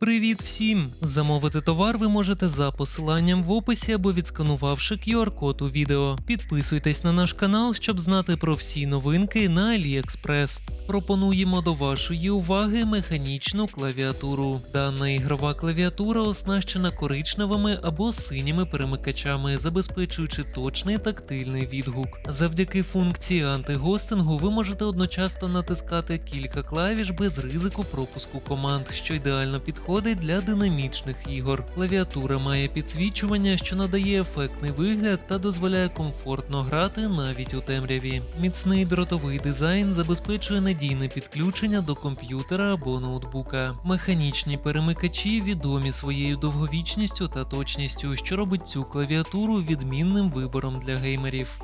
Привіт всім! Замовити товар ви можете за посиланням в описі або відсканувавши QR-код у відео. Підписуйтесь на наш канал, щоб знати про всі новинки на AliExpress. Пропонуємо до вашої уваги механічну клавіатуру. Дана ігрова клавіатура оснащена коричневими або синіми перемикачами, забезпечуючи точний тактильний відгук. Завдяки функції антигостингу ви можете одночасно натискати кілька клавіш без ризику пропуску команд, що ідеально підходить для динамічних ігор. Клавіатура має підсвічування, що надає ефектний вигляд та дозволяє комфортно грати навіть у темряві. Міцний дротовий дизайн забезпечує надійне підключення до комп'ютера або ноутбука. Механічні перемикачі відомі своєю довговічністю та точністю, що робить цю клавіатуру відмінним вибором для геймерів.